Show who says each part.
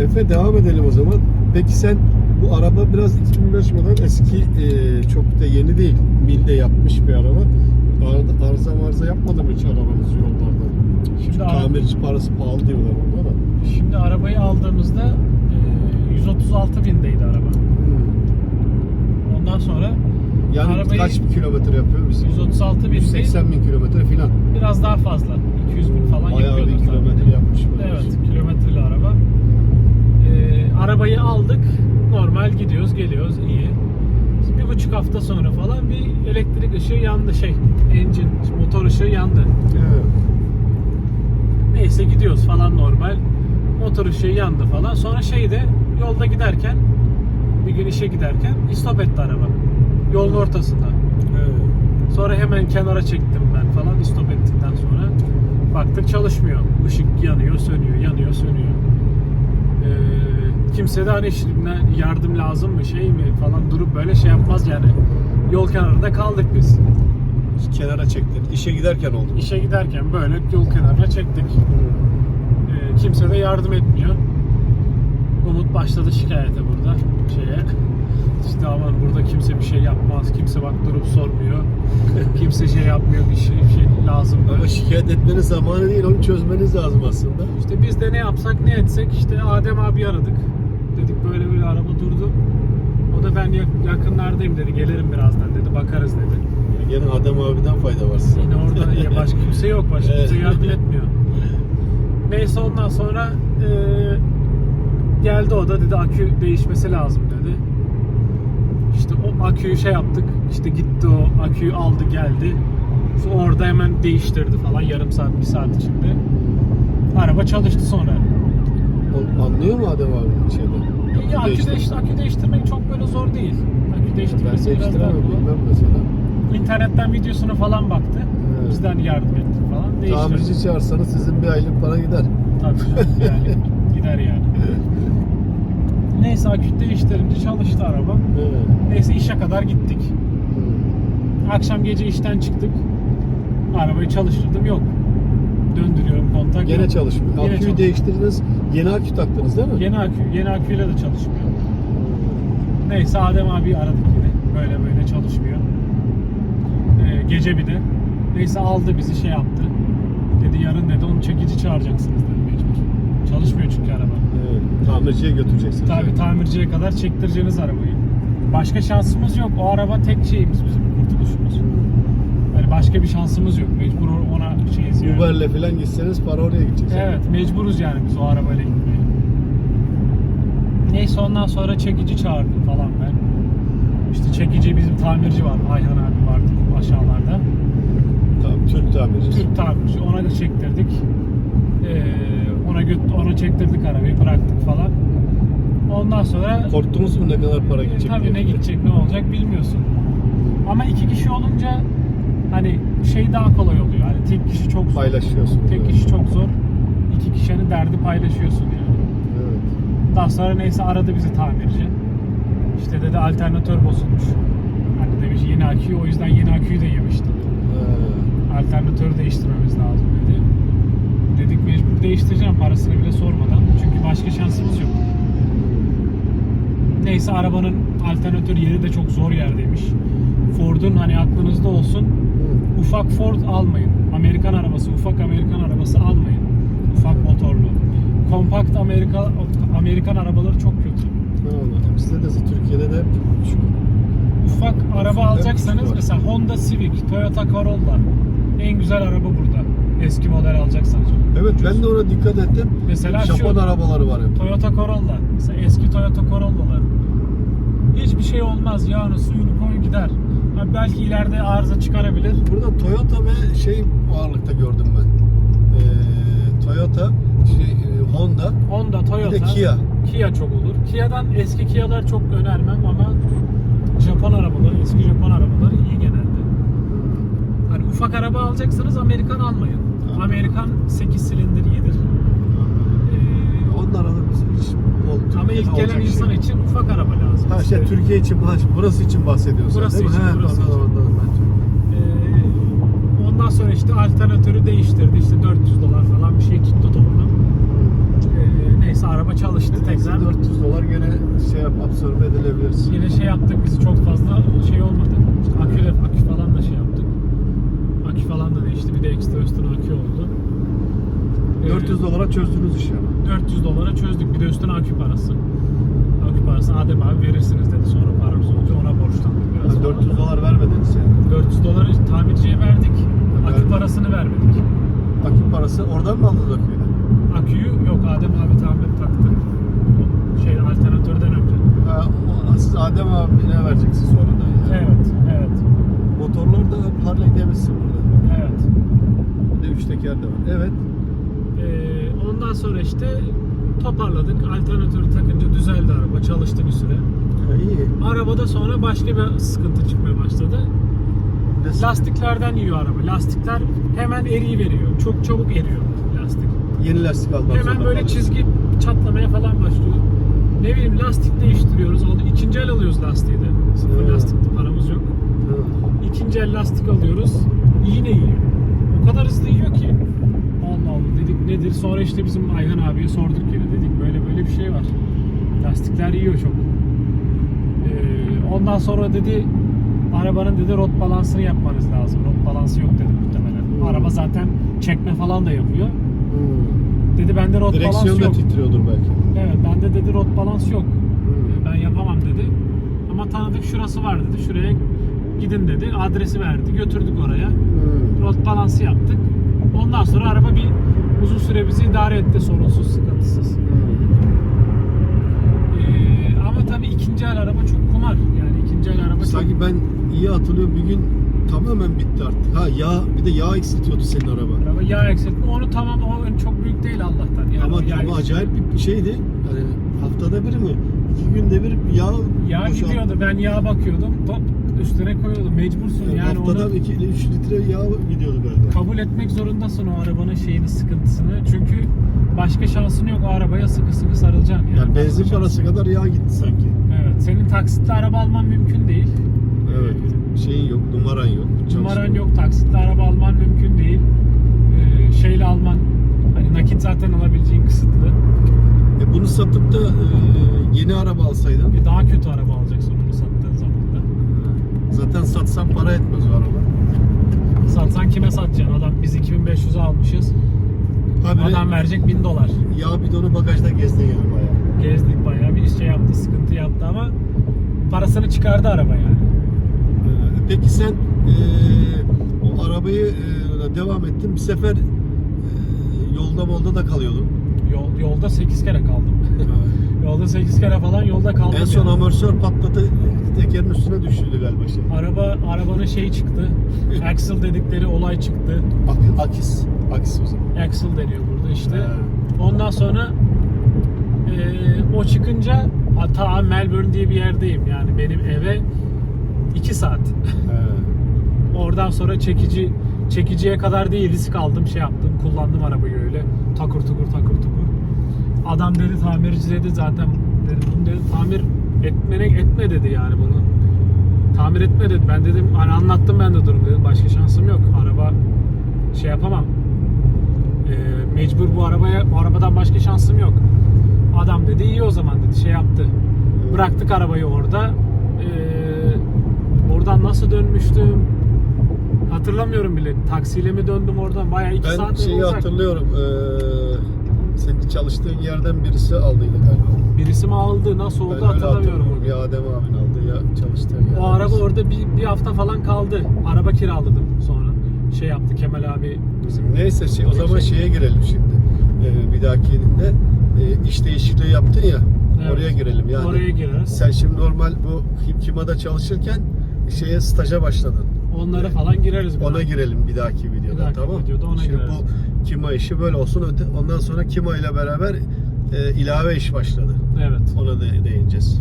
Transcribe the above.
Speaker 1: Efe devam edelim o zaman. Peki sen bu araba biraz 2005 model eski e, çok da yeni değil. Milde yapmış bir araba. Ar- Arıza marza yapmadı mı hiç arabanız yollarda?
Speaker 2: Şimdi
Speaker 1: Çünkü
Speaker 2: ara-
Speaker 1: tamirci parası pahalı diyorlar ona da.
Speaker 2: Şimdi arabayı aldığımızda e, 136 bindeydi araba. Ondan sonra
Speaker 1: Yani
Speaker 2: Arabayı-
Speaker 1: kaç bir kilometre yapıyor bizim?
Speaker 2: 136 bindi.
Speaker 1: 180 bin kilometre filan.
Speaker 2: Biraz daha fazla. 200 bin falan
Speaker 1: Bayağı bir
Speaker 2: yapıyordu zaten.
Speaker 1: kilometre yapmış. böyle.
Speaker 2: Evet, kilometreli araba. Ee, arabayı aldık, normal gidiyoruz, geliyoruz, iyi. Bir buçuk hafta sonra falan bir elektrik ışığı yandı şey, engine, motor ışığı yandı.
Speaker 1: Evet.
Speaker 2: Neyse gidiyoruz falan normal. Motor ışığı yandı falan. Sonra şeyde yolda giderken, bir gün işe giderken istop etti araba. Yolun ortasında.
Speaker 1: Evet.
Speaker 2: Sonra hemen kenara çektim ben falan istop ettikten sonra. Baktık çalışmıyor. Işık yanıyor, sönüyor, yanıyor, sönüyor. Ee, kimse de hani şimdi yardım lazım mı şey mi falan durup böyle şey yapmaz yani. Yol kenarında kaldık biz.
Speaker 1: Kenara çektin. İşe giderken oldu.
Speaker 2: İşe giderken böyle yol kenarına çektik. Ee, kimse de yardım etmiyor. Umut başladı şikayete burada şeye. İşte aman burada kimse bir şey yapmaz. Kimse bak durup sormuyor. kimse şey yapmıyor bir şey, bir şey lazım.
Speaker 1: Ama şikayet etmenin zamanı değil, onu çözmeniz lazım aslında.
Speaker 2: İşte biz de ne yapsak ne etsek işte Adem abi aradık. Dedik böyle böyle araba durdu. O da ben yak- yakınlardayım dedi. Gelirim birazdan dedi. Bakarız dedi.
Speaker 1: Yine Adem abiden fayda var size.
Speaker 2: Yine orada ya başka kimse yok. Başka kimse yardım etmiyor. Neyse ondan sonra e, geldi o da dedi akü değişmesi lazım dedi. İşte o aküyü şey yaptık. İşte gitti o aküyü aldı geldi. İşte orada hemen değiştirdi falan yarım saat bir saat içinde. Araba çalıştı sonra.
Speaker 1: Anlıyor mu Adem abi şeyden?
Speaker 2: Ya akü,
Speaker 1: değiştir-
Speaker 2: değiş, akü değiştirmek çok böyle zor değil. Akü
Speaker 1: Ben
Speaker 2: biraz daha
Speaker 1: değiştiremem bilmem mesela.
Speaker 2: İnternetten videosuna falan baktı.
Speaker 1: Evet.
Speaker 2: Bizden yardım ettik falan. Değiştirdi.
Speaker 1: Tamirci çağırsanız sizin bir aylık para gider.
Speaker 2: Tabii yani gider yani. Neyse akü değiştirince çalıştı araba.
Speaker 1: Evet.
Speaker 2: Neyse işe kadar gittik. Akşam gece işten çıktık. Arabayı çalıştırdım yok. Döndürüyorum kontak
Speaker 1: Gene
Speaker 2: yok.
Speaker 1: çalışmıyor.
Speaker 2: Yine
Speaker 1: Aküyü
Speaker 2: çalışmıyor.
Speaker 1: değiştirdiniz. Yeni akü taktınız değil mi?
Speaker 2: Yeni akü, yeni aküyle de çalışmıyor. Neyse Adem abi aradık yine. Böyle böyle çalışmıyor. Ee, gece bir de. Neyse aldı bizi şey yaptı. Dedi yarın dedi onu çekici çağıracaksınız dedi mecbur. Çalışmıyor çünkü araba.
Speaker 1: Evet. Tamirciye götüreceksiniz.
Speaker 2: Tabii tamirciye kadar çektireceğiniz arabayı. Başka şansımız yok. O araba tek şeyimiz bizim kurtuluşumuz. Yani başka bir şansımız yok. Mecbur ona şeyiz yani.
Speaker 1: Uber'le falan gitseniz para oraya gidecek.
Speaker 2: Evet mecburuz yani biz o arabayla gitmeye. Neyse ondan sonra çekici çağırdım falan ben. İşte çekici bizim tamirci var. Ayhan abi vardı aşağılarda.
Speaker 1: Tamam, Türk tamircisi.
Speaker 2: Türk tamirci. Ona da çektirdik. Ee, ona göt ona çektirdik arabayı bıraktık falan. Ondan sonra
Speaker 1: Korktunuz mu ne kadar para gidecek?
Speaker 2: tabii
Speaker 1: diye?
Speaker 2: ne gidecek ne olacak bilmiyorsun. Ama iki kişi olunca hani şey daha kolay oluyor. Hani tek kişi çok zor.
Speaker 1: Paylaşıyorsun.
Speaker 2: Tek
Speaker 1: evet.
Speaker 2: kişi çok zor. İki kişinin derdi paylaşıyorsun yani.
Speaker 1: Evet.
Speaker 2: Daha sonra neyse aradı bizi tamirci. İşte dedi alternatör bozulmuş. Hani demiş yeni aküyü o yüzden yeni aküyü de yemişti.
Speaker 1: Ha.
Speaker 2: Alternatörü değiştirmemiz lazım dedi. Dedik mecbur değiştireceğim parasını bile sormadan. Çünkü başka şansımız yok. Neyse arabanın alternatör yeri de çok zor yerdeymiş. Ford'un hani aklınızda olsun. Ufak Ford almayın. Amerikan arabası, ufak Amerikan arabası almayın. Ufak motorlu. Kompakt Amerika Amerikan arabaları çok kötü.
Speaker 1: Allah. Bizde de Türkiye'de de şu
Speaker 2: Ufak araba alacaksanız mesela Honda Civic, Toyota Corolla en güzel araba burada. Eski model alacaksanız.
Speaker 1: Evet ben de ona dikkat ettim.
Speaker 2: Mesela
Speaker 1: Japon
Speaker 2: şu
Speaker 1: arabaları var hep.
Speaker 2: Toyota Corolla. Mesela eski Toyota Corolla'lar. Hiçbir şey olmaz. Yağını suyunu koy gider. Ha, belki ileride arıza çıkarabilir.
Speaker 1: Burada Toyota ve şey ağırlıkta gördüm ben. Ee, Toyota, şey, e, Honda,
Speaker 2: Honda, Toyota.
Speaker 1: bir de Kia.
Speaker 2: Kia çok olur. Kia'dan eski Kia'lar çok önermem ama Japon arabaları, eski Japon arabaları iyi genelde. Hani ufak araba alacaksanız Amerikan almayın. Amerikan 8 silindir iyidir. Ee,
Speaker 1: Onlar da bizim için oldu.
Speaker 2: ama ilk gelen insan için ufak araba lazım.
Speaker 1: Ha şey Türkiye için, ha, burası için bahsediyorsun
Speaker 2: Burası
Speaker 1: değil mi?
Speaker 2: için,
Speaker 1: He,
Speaker 2: burası
Speaker 1: anladım,
Speaker 2: için.
Speaker 1: anladım ben.
Speaker 2: Ee, ondan sonra işte alternatörü değiştirdi. İşte 400 dolar falan bir şey tuttu toplam. Ee, Neyse araba çalıştı tekrar.
Speaker 1: 400 dolar gene şey yap absorbe edilebilirsin.
Speaker 2: Yine şey yaptık biz çok fazla şey olmadı. İşte akü, de, akü falan da şey yaptık. Akü falan da değişti. Bir de ekstra üstüne akü oldu. Ee,
Speaker 1: 400 dolara çözdünüz işi ama.
Speaker 2: 400 dolara çözdük. Bir de üstüne akü parası. Akü parası Adem abi verirsiniz dedi. Sonra paramız olunca ona borçlandık biraz.
Speaker 1: Yani
Speaker 2: falan.
Speaker 1: 400 dolar vermediniz yani.
Speaker 2: 400 doları tamirciye verdik. Akü parasını vermedik.
Speaker 1: Akü parası oradan mı aldınız aküyü?
Speaker 2: Aküyü yok Adem abi tamir taktı. Şey alternatörden önce.
Speaker 1: Ha, siz Adem abine vereceksiniz sonradan yani.
Speaker 2: Evet, evet,
Speaker 1: Motorlar da Davidson burada.
Speaker 2: evet.
Speaker 1: Bir de üç teker de var. Evet.
Speaker 2: Ee, ondan sonra işte toparladık. Alternatörü takınca düzeldi araba. Çalıştı bir süre.
Speaker 1: Ha, iyi.
Speaker 2: Arabada sonra başka bir sıkıntı çıkmaya başladı.
Speaker 1: Nasıl?
Speaker 2: Lastiklerden yiyor araba. Lastikler hemen eriyi veriyor. Çok çabuk eriyor lastik.
Speaker 1: Yeni lastik almak
Speaker 2: Hemen böyle
Speaker 1: kaldım.
Speaker 2: çizgi çatlamaya falan başlıyor. Ne bileyim lastik değiştiriyoruz. Aldı- İkinci el alıyoruz lastiği de. Sıfır
Speaker 1: Hmm.
Speaker 2: lastikli paramız yok.
Speaker 1: Ha.
Speaker 2: İkinci el lastik alıyoruz. Yine yiyor. O kadar hızlı yiyor ki. Dedik nedir? Sonra işte bizim Ayhan abiye sorduk yine. Dedik böyle böyle bir şey var. Lastikler yiyor çok. Ee, ondan sonra dedi arabanın dedi rot balansını yapmanız lazım. Rot balansı yok dedi muhtemelen. Araba zaten çekme falan da yapıyor.
Speaker 1: Hmm.
Speaker 2: Dedi bende rot balans
Speaker 1: Direksiyon da
Speaker 2: yok.
Speaker 1: titriyordur belki.
Speaker 2: Evet bende dedi rot balans yok.
Speaker 1: Hmm.
Speaker 2: Ben yapamam dedi. Ama tanıdık şurası var dedi. Şuraya gidin dedi. Adresi verdi. Götürdük oraya.
Speaker 1: Hmm.
Speaker 2: Rot balansı yaptık. Ondan sonra araba bir uzun süre bizi idare etti sorunsuz, sıkıntısız. Ee, ama tabii ikinci el araba çok kumar. Yani ikinci el araba çok...
Speaker 1: Sanki ben iyi hatırlıyorum bir gün tamamen bitti artık. Ha yağ bir de yağ eksiltiyordu senin araba.
Speaker 2: Araba yağ eksiltme. Onu tamam o çok büyük değil Allah'tan. Yani
Speaker 1: ama ama acayip bir şeydi. Hani haftada bir mi? İki günde bir yağ
Speaker 2: Yağ
Speaker 1: boşalt-
Speaker 2: gidiyordu. Ben yağ bakıyordum. Top üstüne koyuyordum. Mecbursun
Speaker 1: Yani
Speaker 2: yani
Speaker 1: haftada
Speaker 2: onu
Speaker 1: 2 ile 3 litre yağ gidiyordu galiba.
Speaker 2: kabul etmek zorundasın o arabanın şeyini, sıkıntısını. Çünkü başka şansın yok o arabaya sıkı sıkı sarılacaksın. Yani,
Speaker 1: Yani benzin
Speaker 2: Başka
Speaker 1: parası kadar yağ gitti sanki.
Speaker 2: Evet. Senin taksitli araba alman mümkün değil.
Speaker 1: Evet. Şeyin yok, numaran yok.
Speaker 2: Numaran yok. Taksitli araba alman mümkün değil. Ee, şeyle alman hani nakit zaten alabileceğin kısıtlı.
Speaker 1: E bunu satıp da e, yeni araba alsaydın.
Speaker 2: Bir daha kötü araba alacaksın onu sattığın zaman da.
Speaker 1: Zaten satsan para etmez o araba.
Speaker 2: Satsan kime satacaksın? Adam biz 2500'e almışız.
Speaker 1: Habire
Speaker 2: Adam verecek 1000 dolar.
Speaker 1: yağ bidonu bagajda gezdin yani bayağı.
Speaker 2: Gezdik bayağı bir şey yaptı, sıkıntı yaptı ama parasını çıkardı araba yani.
Speaker 1: Ee, Peki sen e, o arabayı e, devam ettin. Bir sefer e, yolda molda da kalıyordun.
Speaker 2: Yol, yolda 8 kere kaldım. yolda 8 kere falan yolda kaldım.
Speaker 1: en son
Speaker 2: yani.
Speaker 1: amortisör patladı. Tekerin üstüne düştü galiba şey.
Speaker 2: Araba şeyi çıktı. Axle dedikleri olay çıktı.
Speaker 1: Ak- akis. Akis o zaman.
Speaker 2: Axle deniyor burada işte. Ondan sonra eee, o çıkınca ta Melbourne diye bir yerdeyim yani benim eve 2 saat. Oradan sonra çekici çekiciye kadar değil risk aldım şey yaptım kullandım arabayı öyle takır tukur takır tukur. Adam dedi tamirci dedi zaten dedi, bunu dedi tamir etmene etme dedi yani bunu. Tamir etme dedi. Ben dedim hani anlattım ben de durum dedim. Başka şansım yok. Araba şey yapamam. Ee, mecbur bu arabaya bu arabadan başka şansım yok. Adam dedi iyi o zaman dedi şey yaptı. Bıraktık arabayı orada. Ee, oradan nasıl dönmüştüm? Hatırlamıyorum bile. Taksiyle mi döndüm oradan? Bayağı iki
Speaker 1: Ben
Speaker 2: saat
Speaker 1: şeyi
Speaker 2: uzak.
Speaker 1: hatırlıyorum. Ee, çalıştığın yerden birisi aldıydı galiba.
Speaker 2: Birisi mi aldı? Nasıl oldu
Speaker 1: Ben
Speaker 2: hatırlamıyorum.
Speaker 1: Ya Adem abin aldı ya çalıştığın yerden.
Speaker 2: O araba
Speaker 1: birisi.
Speaker 2: orada bir, bir hafta falan kaldı. Araba kiraladım sonra. Şey yaptı Kemal abi bizim.
Speaker 1: Neyse şey, o zaman
Speaker 2: Şey-
Speaker 1: şeye girelim şimdi. Ee, bir dahakinde e, iş değişikliği yaptın ya.
Speaker 2: Evet.
Speaker 1: Oraya girelim. Yani
Speaker 2: Oraya gireriz.
Speaker 1: sen şimdi normal bu Kim- Kima'da çalışırken şeye staja başladın.
Speaker 2: Onlara falan gireriz.
Speaker 1: Ona
Speaker 2: daha.
Speaker 1: girelim bir dahaki videoda
Speaker 2: Bir dahaki
Speaker 1: tamam.
Speaker 2: videoda ona
Speaker 1: Şimdi
Speaker 2: gireriz.
Speaker 1: bu Kima işi böyle olsun. Öte- Ondan sonra Kima ile beraber e, ilave iş başladı.
Speaker 2: Evet.
Speaker 1: Ona da değineceğiz.